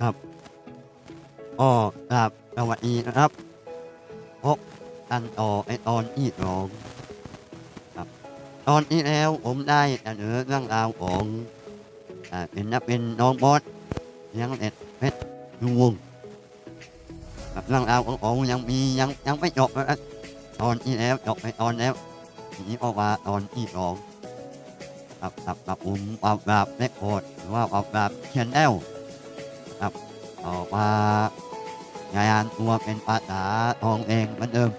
ครับอ๋อครับสวัสดีนะครับพบกันต่อไอตอนที่สองครับตอนที่แล้วผมได้เสนอเรื่องราวของอ่าเป็นนักเป็นน้องบอสเลี้ยงเอ็ดเพชรลุงวงครับเรื่องราวของผมยังมียังยังไม่จบนะครับตอนที่แล้วจบไปตอนแล้วทีนี้ก็มาตอนที่สองครับครับกับผมปราบบเล็กโคดหรือว่าปราบบเชียนแอล ครับออกมางานตัวเป็นภาษาทองเองเหมือนเดิม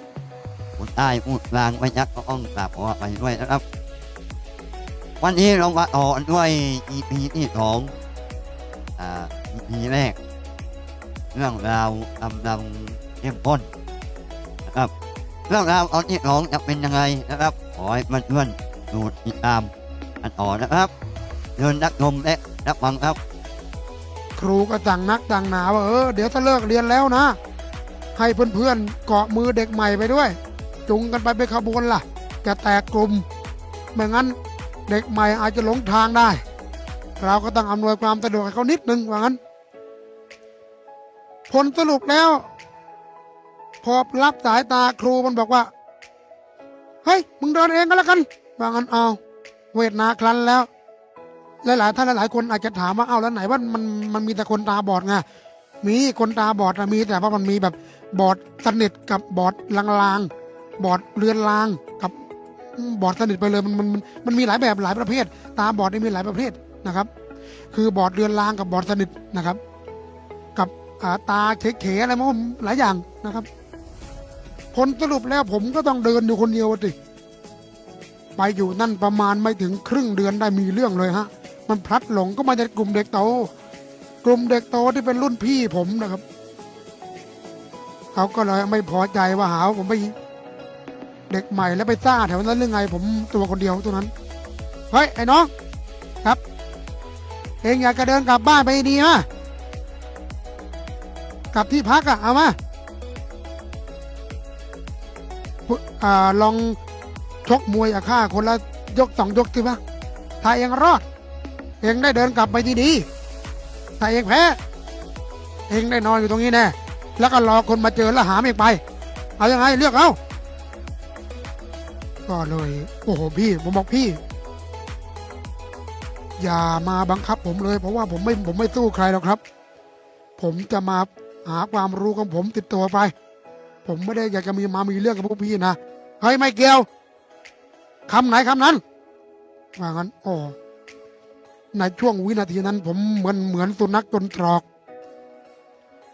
คนใต้พูดกลางไม่ยักก็ต้องกลับออกไปด้วยนะครับ วันนี้เรามาต่อด้วย EP ที่สองอ่า EP แรก เรื่องราวกำลังเข้มข้นนะครับเรื่องราวตอนที่สองจะเป็นยังไงนะครับขอให้เพื่อนดูติดตามกันต่อนะครับเดินนักชมและรับฟังครับ ครูก็ต่างนักต่างหนาว่าเออเดี๋ยวถ้าเลิกเรียนแล้วนะ ให้เพื่อนๆเกาะมือเด็กใหม่ไปด้วย จุงกันไปเป็นขบวนล่ะ จะแตกกลุ่มไม่งั้นเด็กใหม่อาจจะหลงทางได้ เราก็ต้องอำนวยความสะดวกให้เขานิดนึงว่างั้น ผลสรุปแล้ว พอรับสายตาครูมันบอกว่า เฮ้ย มึงเดินเองก็แล้วกันว่างั้นเอา เวทนาคลันแล้ว หลายๆท่านหลายคนอาจจะถามว่าเอาแล้วไหนว่ามันมันมีแต่คนตาบอดไงมีคนตาบอดมีแต่ว่ามันมีแบบบอดสนิทกับบอดลางๆ บอดเรือนลางกับบอดสนิทไปเลยมันมันมันมีหลายแบบหลายประเภท ตาบอดนี่มีหลายประเภทนะครับ คือบอดเรือนลางกับบอดสนิทนะครับ กับตาเขๆอะไรมันหลายอย่างนะครับ ผลสรุปแล้วผมก็ต้องเดินอยู่คนเดียวสิไปอยู่นั่นประมาณไม่ถึงครึ่งเดือนได้มีเรื่องเลยฮะ มันพลัดหลงก็มาจากกลุ่มเด็กโต กลุ่มเด็กโตที่เป็นรุ่นพี่ผมนะครับ เขาก็เลยไม่พอใจว่าหาวผมไปเด็กใหม่แล้วไปซ่าแถวนั้นหรือไง ผมตัวคนเดียวตัวนั้นเฮ้ยไอ้น้องครับ เองอยากจะเดินกลับบ้านไปดีมะกลับที่พักอะเอามาอาลองชกมวยอะฆ่าคนละยกสองยกสิวะถ้าเองรอด เองได้เดินกลับไปที่ดีถ้าเองแพ้ เองได้นอนอยู่ตรงนี้แน่แล้วก็รอคนมาเจอแล้วหามเองไป เอาอยังไงเลือกเอาก็เลย โอ้โหพี่ผมบอกพี่ อย่ามาบังคับผมเลย เพราะว่าผมไม่ผมไม่สู้ใครหรอกครับ ผมจะมาหาความรู้ของผมติดตัวไป ผมไม่ได้อยากจะมีมามีเรื่องกับพวกพี่นะเฮ้ยไม่เกี่ยวคำไหนคำนั้นว่างั้นโอ้ ในช่วงวินาทีนั้นผมเหมือนเหมือนสุนัขจนตรอก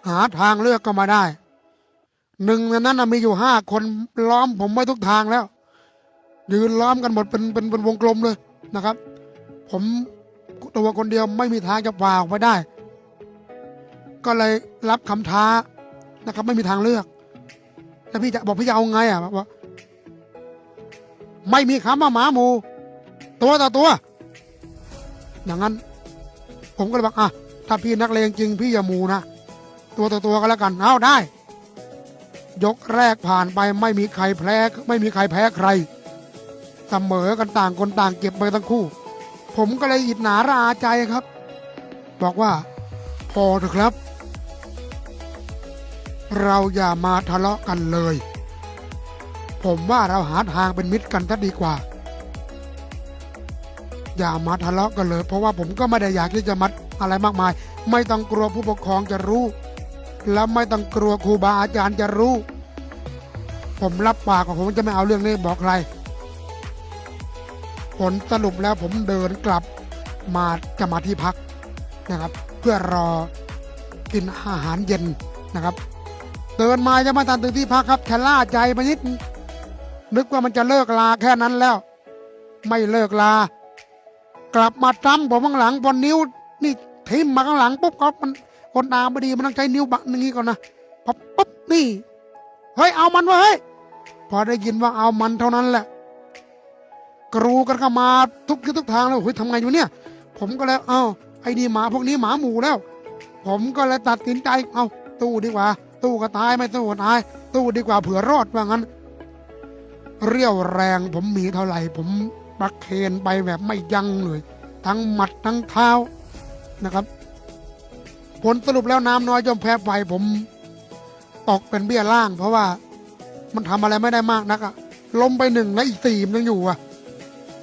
หาทางเลือกก็ไมาได้ หนึ่งในนั้นมีอยู่ห้าคนล้อมผมไว้ทุกทางแล้ว ยืนล้อมกันหมดเป็นเป็นเป็นวงกลมเลยนะครับ ผมตัวคนเดียวไม่มีทางจะฝ่าออกไปได้ ก็เลยรับคำท้านะครับ ไม่มีทางเลือกแล้วพี่จะบอกพี่จะเอาไงอะบอกว่าไม่มีคำว่าหมาหมู ตัวต่อตัว อย่างนั้น ผมก็เลยบอกอะถ้าพี่นักเลงจริงพี่อย่ามูนะ ตัวต่อตัวก็แล้วกันเอาได้ ยกแรกผ่านไปไม่มีใครแพ้ไม่มีใครแพ้ใครเสมอกันต่างคนต่างเก็บไปทั้งคู่ ผมก็เลยอิดหนาระอาใจครับ บอกว่า พอเถอะครับ เราอย่ามาทะเลาะกันเลย ผมว่าเราหาทางเป็นมิตรกันซะดีกว่า อย่ามาทะเลาะกันเลย เพราะว่าผมก็ไม่ได้อยากที่จะมัดอะไรมากมาย ไม่ต้องกลัวผู้ปกครองจะรู้ และไม่ต้องกลัวครูบาอาจารย์จะรู้ ผมรับปากว่าผมจะไม่เอาเรื่องนี้บอกใคร ผลสรุปแล้วผมเดินกลับมาจะมาที่พักนะครับ เพื่อรอกินอาหารเย็นนะครับเดินมาจะมาทันถึงที่พักครับชะล่าใจไปนิดนึกว่ามันจะเลิกลาแค่นั้นแล้ว ไม่เลิกลา กลับมาจ้ำผมข้างหลังบนนิ้วนี่ทิมมาข้างหลังปุ๊บก็มันคนตาไม่ดีมันต้องใช้นิ้วบักอย่างนี้ก่อนนะพอปุ๊บนี่เฮ้ยเอามันวะเฮ้ยพอได้ยินว่าเอามันเท่านั้นแหละ กรูกันเข้ามาทุกทิศทุกทางแล้วเฮ้ยทำไงอยู่เนี่ย ผมก็เลยเอ้าไอ้นี่หมาพวกนี้หมาหมูแล้ว ผมก็เลยตัดสินใจเอาตู้ดีกว่า ตู้ก็ตายไม่ตู้ก็ตาย ตู้ดีกว่าเผื่อรอดว่างั้น เรี่ยวแรงผมมีเท่าไหร่ผม ปักเคนไปแบบไม่ยั้งเลย ทั้งหมัดทั้งเท้านะครับ ผลสรุปแล้วน้ำน้อยย่อมแพ้ไฟผมตกเป็นเบี้ยล่าง เพราะว่ามันทำอะไรไม่ได้มากนักอะล้มไปหนึ่งแล้วอีกสี่มันยังอยู่อะ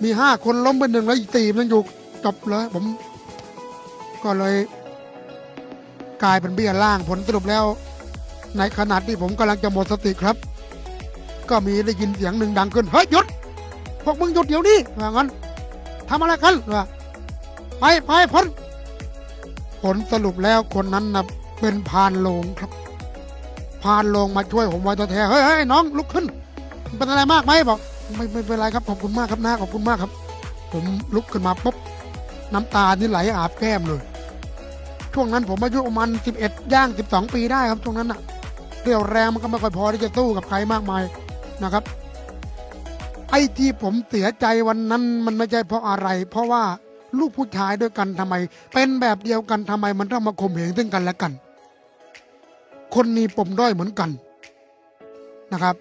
มีห้าคนล้มไปหนึ่งแล้วอีกสี่มันยังอยู่จบเลยผม ก็เลย กลายเป็นเบี้ยล่างผลสรุปแล้ว ในขณะที่ผมกำลังจะหมดสติครับ ก็มีได้ยินเสียงหนึ่งดังขึ้นเฮ้ยหยุด พวกมึงหยุดเดี๋ยวนี้ว่างั้นทำอะไรกันว่าไปไปพ้นผลสรุปแล้วคนนั้นนะเป็นพานโลงครับ พานโลงมาช่วยผมไว้ตัวแท้เฮ้ยเฮ้ยน้องลุกขึ้น เป็นอะไรมากไหมบอกไม่ไม่เป็นไรครับขอบคุณมากครับน้าขอบคุณมากครับ ผมลุกขึ้นมาปุ๊บน้ำตานี่ไหลอาบแก้มเลย ช่วงนั้นผมอายุประมาณสิบเอ็ดย่างสิบสองปีได้ครับช่วงนั้นน่ะเรี่ยวแรงมันก็ไม่ค่อยพอที่จะสู้กับใครมากมายนะครับ ไอ้ที่ผมเสียใจวันนั้นมันไม่ใช่เพราะอะไร เพราะว่าลูกผู้ชายด้วยกันทำไม เป็นแบบเดียวกันทำไมมันต้องมาข่มเหงซึ่งกันและกัน คนนี้ปมด้อยเหมือนกันนะครับ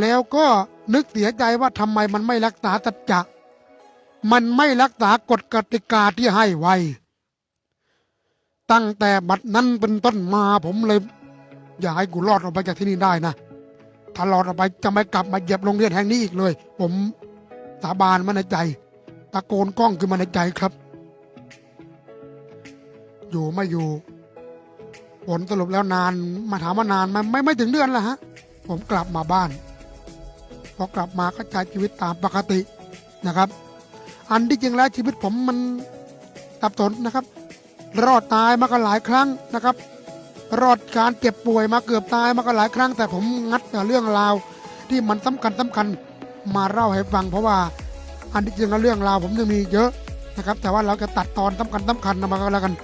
แล้วก็นึกเสียใจว่าทำไมมันไม่รักษาสัจจะมันไม่รักษากฎกติกาที่ให้ไว้ ตั้งแต่บัดนั้นเป็นต้นมาผมเลย อย่าให้กูรอดออกไปจากที่นี่ได้นะ ถ้ารอดออกไปจะไม่กลับมาเหยียบโรงเรียนแห่งนี้อีกเลย ผมสาบานมาในใจ ตะโกนกล้องขึ้นมาในใจครับ อยู่ไม่อยู่ผลสรุปแล้วนานมาถามว่านานไมไม่ไม่ถึงเดือนละฮะ ผมกลับมาบ้านพอกลับมาก็ใช้ชีวิตตามปกตินะครับ อันที่จริงแล้วชีวิตผมมันสับสนนะครับ รอดตายมาก็หลายครั้งนะครับ รอดการเจ็บป่วยมาเกือบตายมาก็หลายครั้ง แต่ผมงัดเรื่องราวที่มันสำคัญสำคัญมาเล่าให้ฟัง เพราะว่าอันที่จริงแล้วเรื่องราวผมยังมีเยอะนะครับ แต่ว่าเราจะตัดตอนสำคัญสำคัญมาก็แล้วกัน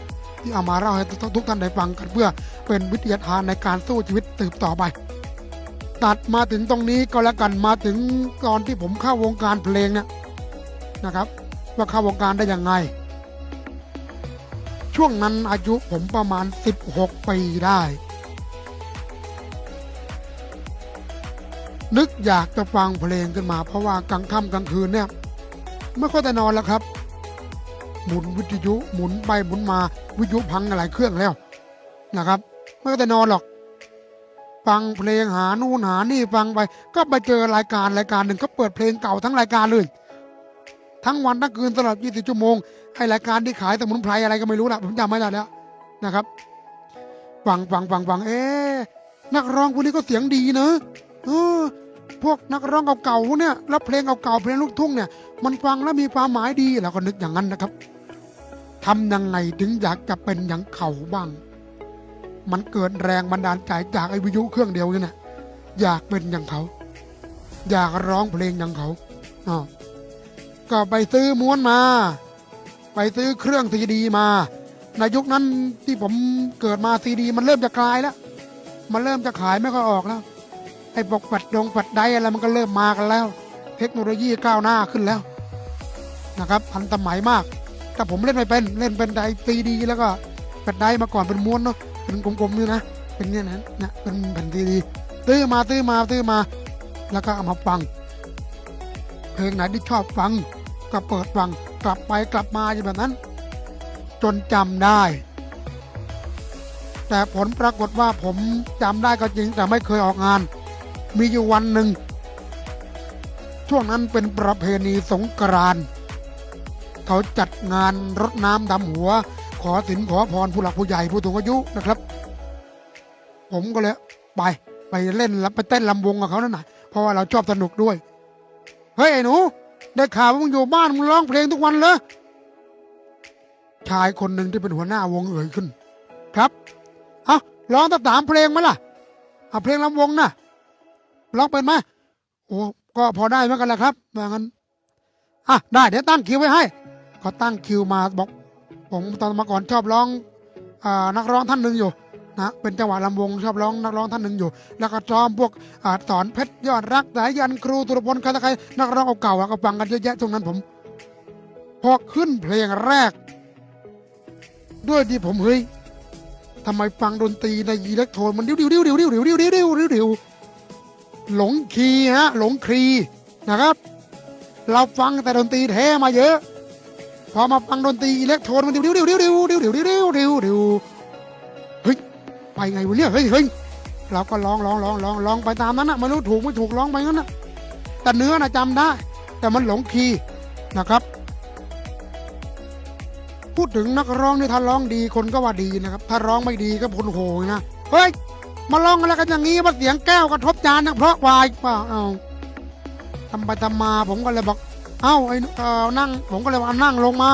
ที่เอามาเล่าให้ทุกทุกท่านได้ฟังกันเพื่อเป็นวิทยาทานในการสู้ชีวิตสืบต่อไป ตัดมาถึงตรงนี้ก็แล้วกันมาถึงตอนที่ผมเข้าวงการเพลงเนี่ยนะครับ ว่าเข้าวงการได้ยังไง ช่วงนั้นอายุผมประมาณ 16 ปีได้ นึกอยากจะฟังเพลงขึ้นมาเพราะว่ากลางค่ำกลางคืนเนี่ย ไม่ค่อยได้นอนแล้วครับ หมุนวิทยุหมุนไปหมุนมาวิทยุพังหลายเครื่องแล้วนะครับ ไม่ค่อยได้นอนหรอก ฟังเพลงหานู่นหานี่ฟังไป ก็ไปเจอรายการรายการหนึ่งเขาเปิดเพลงเก่าทั้งรายการเลยทั้งวันทั้งคืนตลอด24ชั่วโมง ให้รายการที่ขายสมุนไพรอะไรก็ไม่รู้ละผมจำไม่ได้แล้วนะครับฟังฟังฟังฟังเอ๊นักร้องพวกนี้ก็เสียงดีเนอะเออพวกนักร้องเก่าๆพวกเนี้ยแล้วเพลงเก่าๆเพลงลูกทุ่งเนี่ย มันฟังแล้วมีความหมายดีเราก็นึกอย่างนั้นนะครับทำยังไงถึงอยากจะเป็นอย่างเขาบ้าง มันเกิดแรงบันดาลใจจากไอวิยุเครื่องเดียวนี่นะอยากเป็นอย่างเขา อยากร้องเพลงอย่างเขาอ๋อก็ไปซื้อม้วนมา ไปซื้อเครื่องซีดีมา ในยุคนั้นที่ผมเกิดมาซีดี มันเริ่มจะคลายแล้ว มันเริ่มจะขายไม่ค่อยออกแล้ว ไอ้ปกปัดดงปัดไดอะไรมันก็เริ่มมากันแล้ว เทคโนโลยีก้าวหน้าขึ้นแล้วนะครับทันสมัยมากแต่ผมเล่นไม่เป็นเล่นเป็นไดซีดี แล้วก็แผ่นไดมาก่อนเป็นม้วนเนาะเป็นกลมๆนี่นะเป็นเนี่ยนะเนี่ยเป็นแผ่นซีดีซื้อมาซื้อมาซื้อมา แล้วก็เอามาฟัง เพลงไหนที่ชอบฟังก็เปิดฟัง กลับไปกลับมาอยู่แบบนั้น จนจำได้ แต่ผลปรากฏว่าผมจำได้ก็จริงแต่ไม่เคยออกงาน มีอยู่วันหนึ่ง ช่วงนั้นเป็นประเพณีสงกรานต์เขาจัดงานรดน้ำดำหัว ขอสินขอพรผู้หลักผู้ใหญ่ผู้สูงอายุนะครับ ผมก็เลยไปไปเล่นไปเต้นลำวงกับเขานั่นน่ะเพราะว่าเราชอบสนุกด้วย เฮ้ยไอ้หนู ได้ข่าวว่ามึงอยู่บ้านมึงร้องเพลงทุกวันเลยชายคนหนึ่งที่เป็นหัวหน้าวงเอ่ยขึ้น ครับเอาร้องตั้งสามเพลงไหมล่ะเอาเพลงลำวงนะร้องเป็นไหมโอ้ก็พอได้เหมือนกันแหละครับว่างั้นอะได้เดี๋ยวตั้งคิวไว้ให้เขาตั้งคิวมาบอก ผมตอนมาก่อนชอบร้องอ่านักร้องท่านหนึ่งอยู่ นะเป็นจังหวะลำวงชอบร้องนักร้องท่านหนึ่งอยู่ แล้วก็ซ้อมพวกอสอนเพชรยอดรักสายยันครูตุรพลใครต่อใครนักร้องเก่าๆก็ฟังกันเยอะแยะตรงนั้นผมพอขึ้นเพลงแรก ด้วยที่ผมเฮ้ยทำไมฟังดนตรีในอิเล็กโทรนมันดิ้วดิ้วดิ้วดิ้วดิ้วดิ้วดิ้วดิ้วดิ้วดิ้วหลงคีฮะหลงครีนะครับ เราฟังแต่ดนตรีแท้มาเยอะ พอมาฟังดนตรีอิเล็กโทรนมันดิ้วดิ้วดิ้วดิ้วดิ้วดิ้วดิ้วดิ้วดิ้วดิ้ว ไปไงวะเนี่ยเฮ้ยเฮ้ยเราก็ร้องร้องร้องร้องร้องไปตามนั้นนะไม่รู้ถูกไม่ถูกร้องไปงั้นนะแต่เนื้อนะจำได้ แต่มันหลงคีย์นะครับ พูดถึงนักร้องนี่ถ้าร้องดีคนก็ว่าดีนะครับ ถ้าร้องไม่ดีก็คนโหยนะเฮ้ยมาร้องอะไรกันอย่างนี้ว่าเสียงแก้วกระทบจานนะเพราะวายเปล่าเอาทำไปทำมาผมก็เลยบอก เอ้าไอ้เออนั่งผมก็เลยว่านั่งลงมา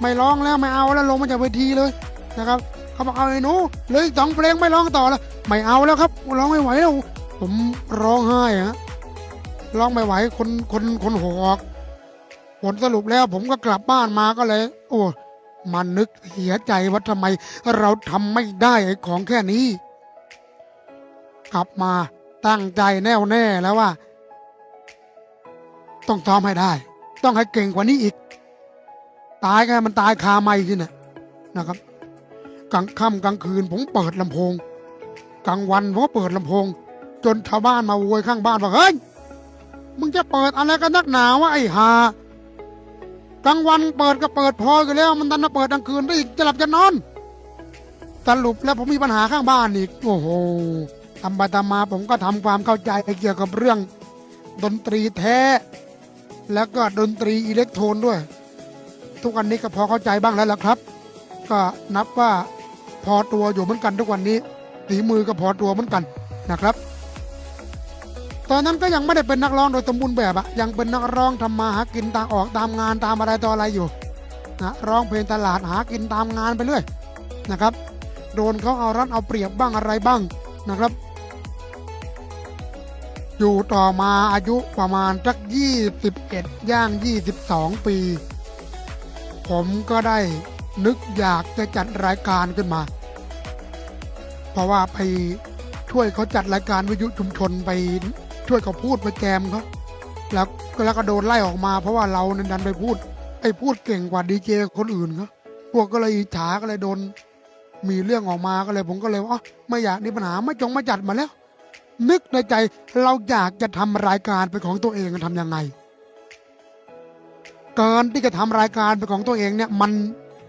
ไม่ร้องแล้วไม่เอาแล้วลงมาจากเวทีเลยนะครับ เขาบอกเอาไอ้หนูเลยสองเพลงไม่ร้องต่อแล้วไม่เอาแล้วครับร้องไม่ไหวแล้วผมร้องไห้ฮะร้องไม่ไหวคนคนคนหออกผลสรุปแล้วผมก็กลับบ้านมาก็เลย โอ้มันนึกเสียใจว่าทำไม เราทำไม่ได้ไอ้ของแค่นี้ กลับมาตั้งใจแน่วแน่แล้วว่า ต้องซ้อมให้ได้ ต้องให้เก่งกว่านี้อีก ตายไงมันตายคาไม่ที่เนี่ยนะครับ กลางค่ำกลางคืนผมเปิดลำโพง กลางวันผมก็เปิดลำโพง จนชาวบ้านมาโวยข้างบ้านว่าเฮ้ยมึงจะเปิดอะไรกันนักหนาวะไอ้หากลางวันเปิดก็เปิดพอกันแล้ว มันดันมาเปิดกลางคืนได้อีกจะหลับจะนอนสรุปแล้วผมมีปัญหาข้างบ้านอีกโอ้โหทำไปทำมาผมก็ทำความเข้าใจเกี่ยวกับเรื่อง ดนตรีแท้ แล้วก็ดนตรีอิเล็กโทรนด้วย ทุกวันนี้ก็พอเข้าใจบ้างแล้วล่ะครับ ก็นับว่า พอตัวอยู่เหมือนกันทุกวันนี้ฝีมือก็พอตัวเหมือนกันนะครับ ตอนนั้นก็ยังไม่ได้เป็นนักร้องโดยสมบูรณ์แบบอะยังเป็นนักร้องทำมาหากินตามออกตามงานตามอะไรต่ออะไรอยู่นะร้องเพลงตลาดหากินตามงานไปเรื่อยนะครับ โดนเขาเอารัดเอาเปรียบบ้างอะไรบ้างนะครับ อยู่ต่อมาอายุประมาณสัก21ย่าง 22 ปี ผมก็ได้ นึกอยากจะจัดรายการขึ้นมา เพราะว่าไปช่วยเขาจัดรายการวิทยุชุมชนไปช่วยเขาพูดไปแจมเขาแล้วแล้วก็โดนไล่ออกมา เพราะว่าเรานั้นดันไปพูดไอ้พูดเก่งกว่าดีเจคนอื่นเขาพวกก็เลยอิจฉาก็เลยโดน มีเรื่องออกมาก็เลยผมก็เลยว่าอ๋อไม่อยากมีปัญหาไม่จงไม่จัดมาแล้ว นึกในใจเราอยากจะทำรายการเป็นของตัวเองทำยังไงการที่จะทำรายการเป็นของตัวเองเนี่ยมัน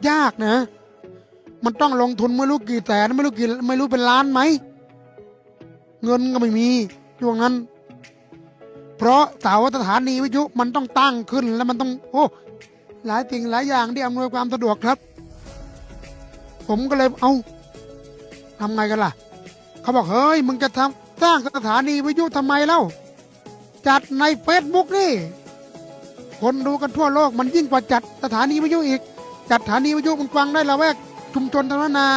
ยากนะ มันต้องลงทุนไม่รู้กี่แสนไม่รู้กี่ไม่รู้เป็นล้านไหม เงินก็ไม่มีช่วงนั้น เพราะสาวสถานีวิทยุมันต้องตั้งขึ้นแล้วมันต้องโอ้หลายสิ่งหลายอย่างที่อำนวยความสะดวกครับ ผมก็เลยเอาทำไงกันล่ะ เขาบอกเฮ้ยมึงจะทำสร้างสถานีวิทยุทำไมเล่า จัดในเฟซบุ๊กนี่คนดูกันทั่วโลกมันยิ่งกว่าจัดสถานีวิทยุอีก จัดสถานีวิทยุมันฟังได้ละแวกชุมชนเท่านั้นา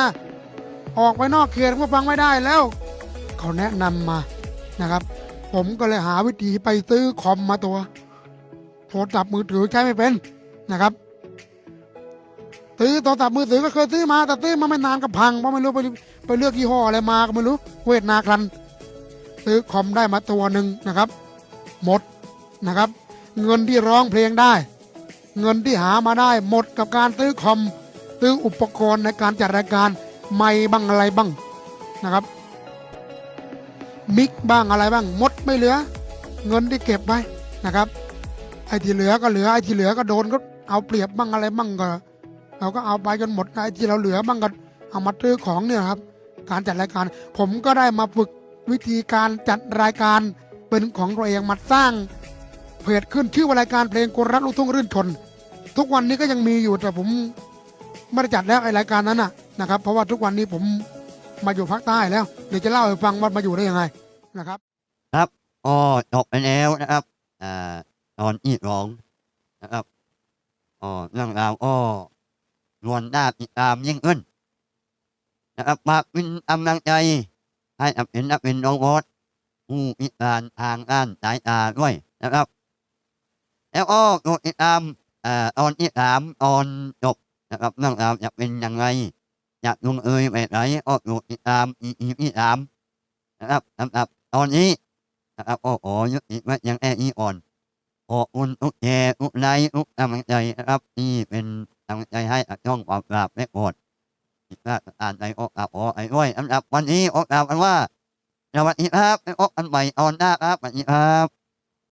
ออกไปนอกเขตก็ฟังไม่ได้แล้ว เขาแนะนำมานะครับ ผมก็เลยหาวิธีไปซื้อคอมมาตัว โทรศัพท์มือถือใช้ไม่เป็นนะครับซื้อโทรศัพท์มือถือก็เคยซื้อมาแต่ซื้อมาไม่นานก็พังเพราะไม่รู้ไปไปเลือกยี่ห้ออะไรมาก็ไม่รู้เวทนาครันซื้อคอมได้มาตัวหนึ่งนะครับ หมดนะครับ เงินที่ร้องเพลงได้ เงินที่หามาได้หมดกับการซื้อคอมซื้ออุปกรณ์ในการจัดรายการไม่บ้างอะไรบ้างนะครับ มิกบ้างอะไรบ้างหมดไม่เหลือ เงินที่เก็บไว้นะครับไอ้ที่เหลือก็เหลือไอ้ที่เหลือก็โดนก็เอาเปรียบบ้างอะไรบ้างก็เราก็เอาไปจนหมดไอ้ที่เราเหลือบ้างก็เอามาซื้อของเนี่ยครับ การจัดรายการ ผมก็ได้มาฝึกวิธีการจัดรายการเป็นของตัวเองมาสร้างเพจขึ้นชื่อว่ารายการเพลงกลรักลูกทุ่งรื่นชน ทุกวันนี้ก็ยังมีอยู่แต่ผมไม่ได้จัดแล้วไอรายการนั้นน่ะนะครับ เพราะว่าทุกวันนี้ผมมาอยู่ภาคใต้แล้วเดี๋ยวจะเล่าให้ฟังว่ามาอยู่ได้ยังไงนะครับ ครับอ๋อจบไปแล้วนะครับอ่าตอนอีกร้องนะครับอ๋อเรื่องราวอ้อรวนหน้าติดตามยิ่งขึ้นนะครับมาเป็นกำลังใจให้กับเป็นนักเป็นน้องโอ๊ตผู้พิการทางด้านสายตาด้วยนะครับแล้วก็กดติดตาม อ่าตอนที่สามตอนจบนะครับเรื่องราวจะเป็นยังไงจะลงเอยแบบไหนก็กดติดตามอีพีที่สามนะครับสำหรับตอนนี้นะครับโอ้โหยุติไว้ยังแออีอ่อนขอบคุณทุกแชร์ทุกไลค์ทุกกำลังใจนะครับที่เป็นกำลังใจให้กับช่องความปราบและโอดอีกมากอ่านในโอกาสขอไอ้ด้วยสำหรับวันนี้โอกาสกันว่าสวัสดีครับไปพบกันใหม่ตอนหน้าครับสวัสดีครับ